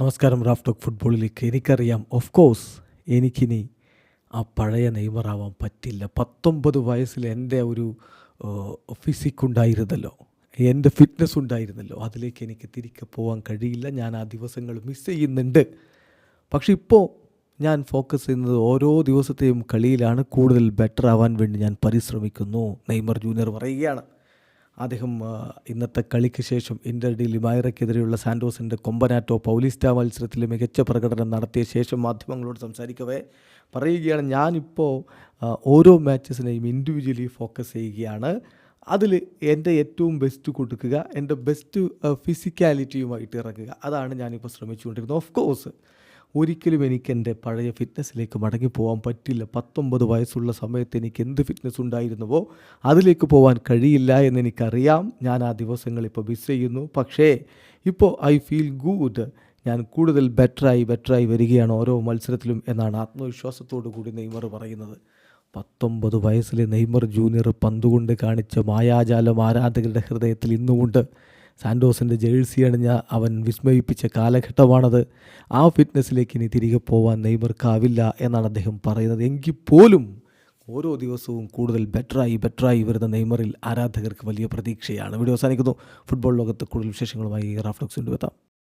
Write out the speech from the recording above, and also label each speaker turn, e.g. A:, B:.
A: നമസ്കാരം റാഫ് റാഫ്റ്റോക്ക് ഫുട്ബോളിലേക്ക്. എനിക്കറിയാം ഓഫ് കോഴ്സ് എനിക്കിനി ആ പഴയ നെയ്മറാവാൻ പറ്റില്ല. പത്തൊമ്പത് വയസ്സിൽ എന്റെ ഒരു ഫിസിക് ഉണ്ടായിരുന്നല്ലോ. എന്റെ ഫിറ്റ്നസ് ഉണ്ടായിരുന്നല്ലോ. അതിലേക്ക് എനിക്ക് തിരികെ പോകാൻ കഴിയില്ല. ഞാൻ ആ ദിവസങ്ങൾ മിസ് ചെയ്യുന്നുണ്ട്. പക്ഷെ ഇപ്പോൾ ഞാൻ ഫോക്കസ് ചെയ്യുന്നത് ഓരോ ദിവസത്തെയും കളിയിലാണ്. കൂടുതൽ ബെറ്റർ ആവാൻ വേണ്ടി ഞാൻ പരിശ്രമിക്കുന്നു. നെയ്മർ ജൂനിയർ പറയുകയാണ്. അദ്ദേഹം ഇന്നത്തെ കളിക്ക് ശേഷം ഇന്റർ ഡി ലിമായറയ്ക്കെതിരെയുള്ള സാൻഡോസിന്റെ കൊമ്പനാറ്റോ പൗലിസ്റ്റ മത്സരത്തിൽ മികച്ച പ്രകടനം നടത്തിയ ശേഷം മാധ്യമങ്ങളോട് സംസാരിക്കവേ പറയുകയാണ് ഞാനിപ്പോൾ ഓരോ മാച്ചസിനെയും ഇൻഡിവിജ്വലി ഫോക്കസ് ചെയ്യുകയാണ്. അതിൽ എന്റെ ഏറ്റവും ബെസ്റ്റ് കൊടുക്കുക എന്റെ ബെസ്റ്റ് ഫിസിക്കാലിറ്റിയുമായിട്ട് ഇറങ്ങുക. അതാണ് ഞാനിപ്പോൾ ശ്രമിച്ചുകൊണ്ടിരുന്നത്. ഓഫ് കോഴ്സ് ഒരിക്കലും എനിക്ക് എന്റെ പഴയ ഫിറ്റ്നസ്സിലേക്ക് മടങ്ങി പോകാൻ പറ്റില്ല. പത്തൊമ്പത് വയസ്സുള്ള സമയത്ത് എനിക്ക് എന്ത് ഫിറ്റ്നസ് ഉണ്ടായിരുന്നുവോ അതിലേക്ക് പോകാൻ കഴിയില്ല എന്ന് എനിക്കറിയാം. ഞാൻ ആ ദിവസങ്ങൾ ഇപ്പോൾ മിസ് ചെയ്യുന്നു. പക്ഷേ ഇപ്പോൾ ഐ ഫീൽ ഗുഡ് ഞാൻ കൂടുതൽ ബെറ്ററായി ബെറ്ററായി വരികയാണ് ഓരോ മത്സരത്തിലും എന്നാണ് ആത്മവിശ്വാസത്തോടു കൂടി നെയ്മർ പറയുന്നത്. പത്തൊമ്പത് വയസ്സിലെ നെയ്മർ ജൂനിയർ പന്തുകൊണ്ട് കാണിച്ച മായാജാലം ആരാധകരുടെ ഹൃദയത്തിൽ ഇന്നുമുണ്ട്. സാൻഡോസിന്റെ ജേഴ്സി അണിഞ്ഞ അവൻ വിസ്മയിപ്പിച്ച കാലഘട്ടമാണത്. ആ ഫിറ്റ്നസ്സിലേക്ക് ഇനി തിരികെ പോവാൻ നെയ്മർക്കാവില്ല എന്നാണ് അദ്ദേഹം പറയുന്നത്. എങ്കിൽ പോലും ഓരോ ദിവസവും കൂടുതൽ ബെറ്ററായി ബെറ്ററായി വരുന്ന നെയ്മറിൽ ആരാധകർക്ക് വലിയ പ്രതീക്ഷയാണ്. വീഡിയോ അവസാനിക്കുന്നു. ഫുട്ബോൾ ലോകത്ത് കൂടുതൽ വിശേഷങ്ങളുമായി റാഫ്ലോക്സിന്റെ കൊണ്ടുവെത്താം